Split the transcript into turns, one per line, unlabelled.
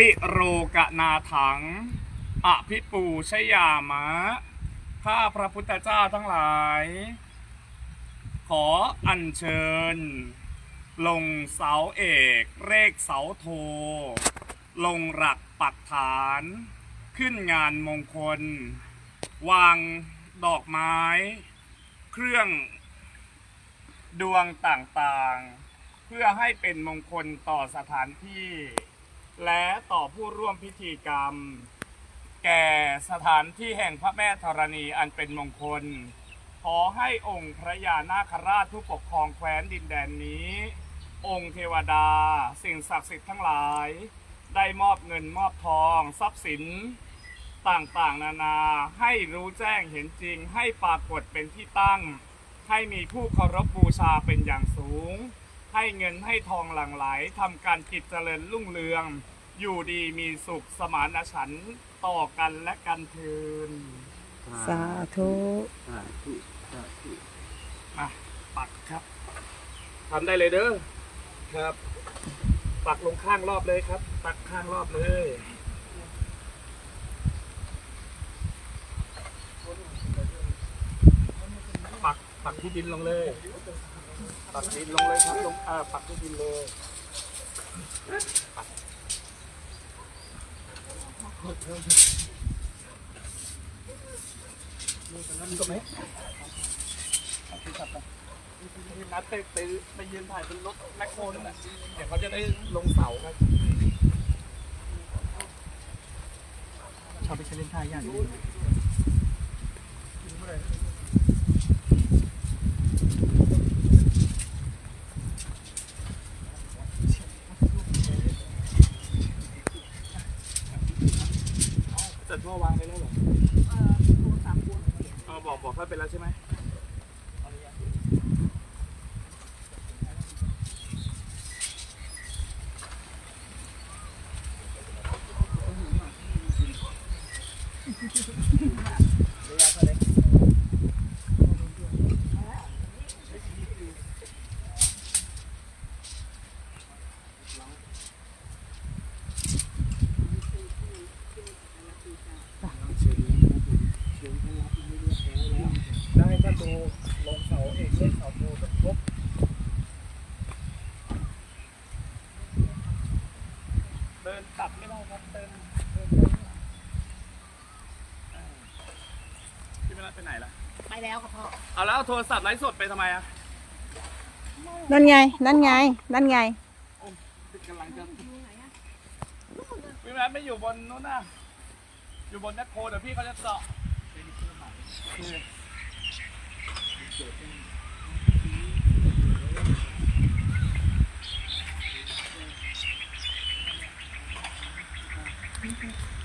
ปิโรกนาถัง อภิปูชยามะ ข้าพระพุทธเจ้าทั้งหลาย ขออัญเชิญ ลงเสาเอกเลขเสาโท ลงหลักปักฐาน ขึ้นงานมงคล วางดอกไม้ เครื่องดวงต่างๆ เพื่อให้เป็นมงคลต่อสถานที่ และต่อผู้ร่วมพิธีกรรม แก่สถานที่แห่งพระแม่ธรณีอันเป็นมงคล ขอให้องค์พระยานาคราชผู้ปกครองแคว้นดินแดนนี้ องค์เทวดา สิ่งศักดิ์สิทธิ์ทั้งหลาย ได้มอบเงินมอบทอง ทรัพย์สิน ต่างๆ นานาให้รู้แจ้งเห็นจริงให้ปรากฏเป็นที่ตั้ง ให้มีผู้เคารพบูชาเป็นอย่างสูง ให้เงินให้ทองหลั่งไหลทำการกิจเจริญรุ่งเรือง อยู่ดีมีสุขสมานฉันท์ต่อกันและกันเทิน
สาธุ
สาธุสาธุ
มาปักครับทำได้เลยเด้อครับ ปักลงข้างรอบเลยครับ ปักข้างรอบเลยปักปักที่ดินลงเลย ปักดินลงเลยครับลงอ่าปักที่ดินเลยปักนี่ตรงไหนพี่นัดไปไปไปยืนถ่ายบนรถแมคโครนั่นแหละเดี๋ยวเขาจะได้ลงเสาครับชอบไปใช้เล่นท่าอย่าง นี้จัดว่อวางไปแล้วเหรอเออบอกบอกเขาไปแล้วใช่ไหมได้ถ้าดูลงเสาเอกเลขเสาโทต้องครบเดินตัดไม่ได้ครับเดินเดินเดินอ่าพี่ไม่รัดไปไหนล่ะ
ไปแล้วค่ะพ่อ
เอาแล้วเอาโทรศัพท์ไลฟ์สดไปทำไมอะ
นั่นไง นั่นไง นั่นไง
กำลังจะพี่แมทไม่อยู่บนนู้นนะอยู่บนแมคโครเดี๋ยวพี่เขาจะเจาะ Pink, pink.